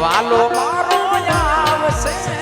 વાલો મારો આવશે.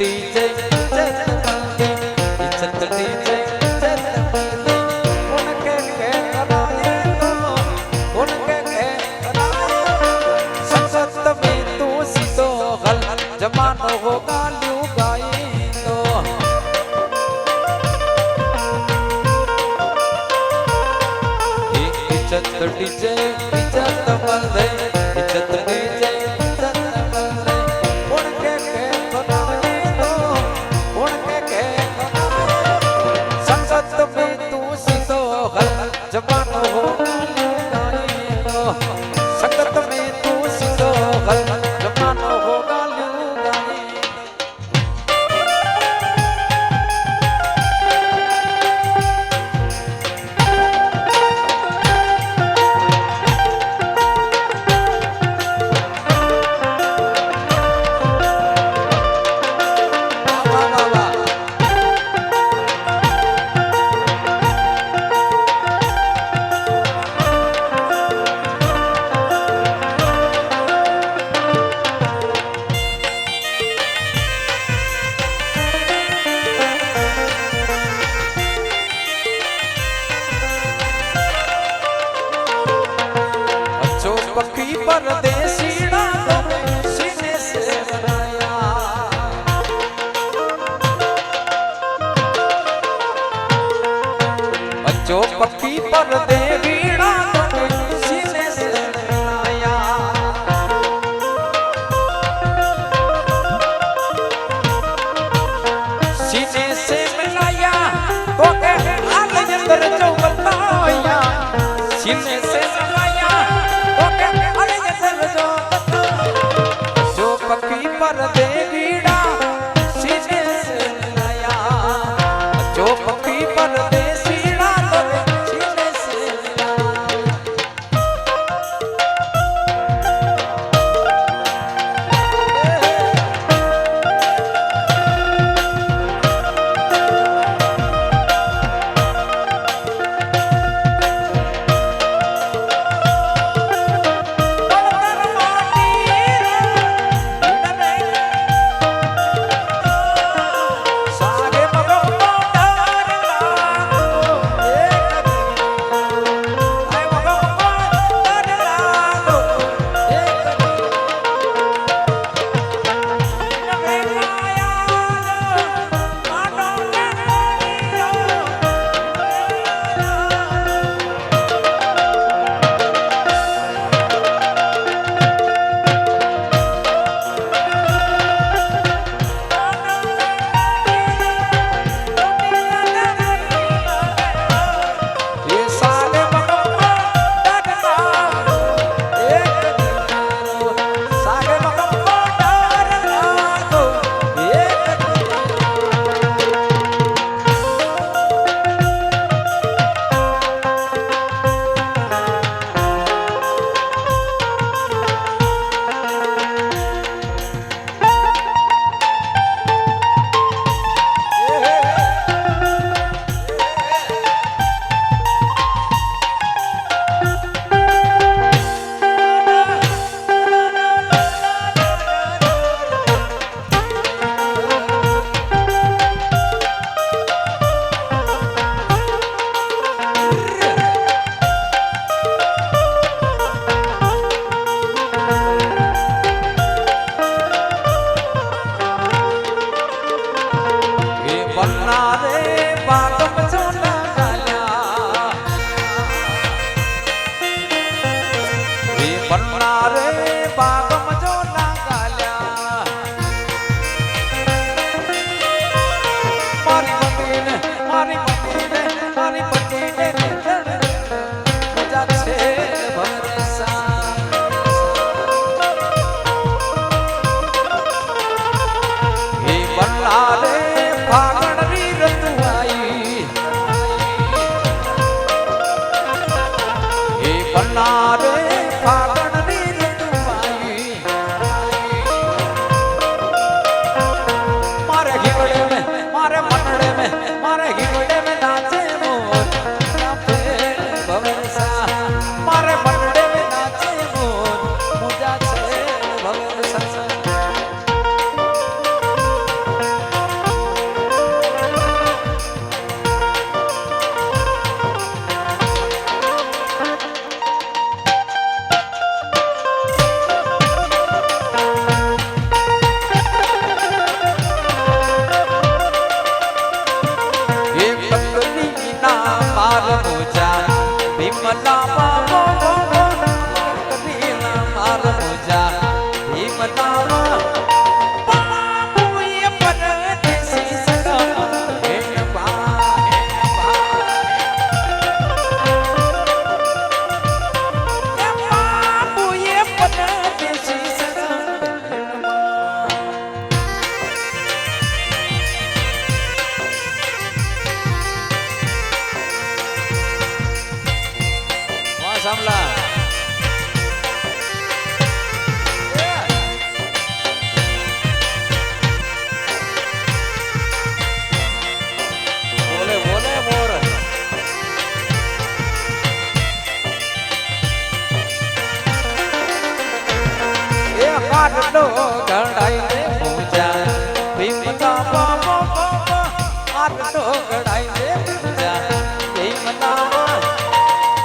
দিতে પક્ષી પર દે એ કાટલો ઘડાઈ રે પૂજા. ભીમના બાબા આટલો ઘડાઈ રે પૂજા. ભીમના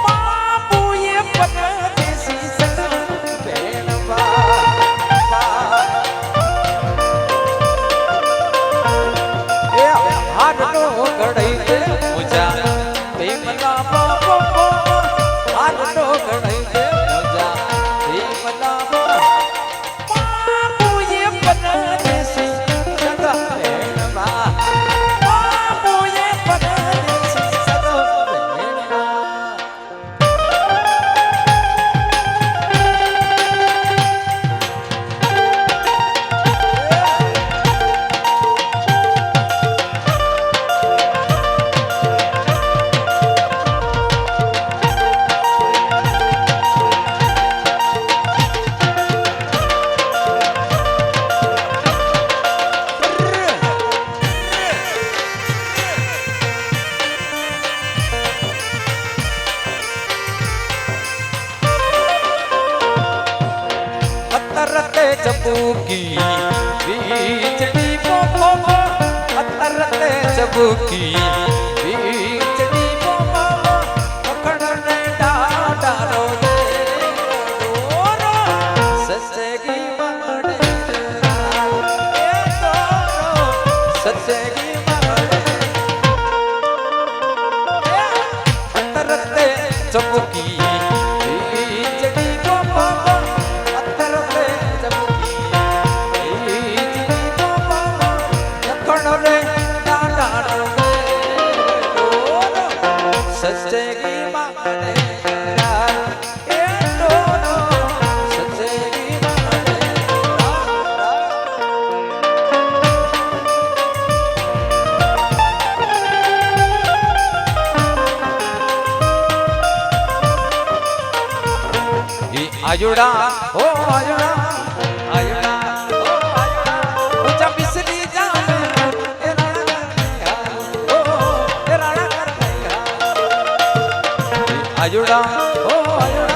બાપુએ પરદેશી સગા ભેણવા એ હાડનો ઘડાઈ રે પૂજા. ભીમના બાબા બાબા ચબુકી વીજળી બોબો અતરતે ચબુકી વીજળી બોબો પકડને ડાડારો સસગી મમડે સસગી મમડે અતરતે ચબુકી ઈ આયુડા ઓ આયુડા આયુડા ઓ આયુડા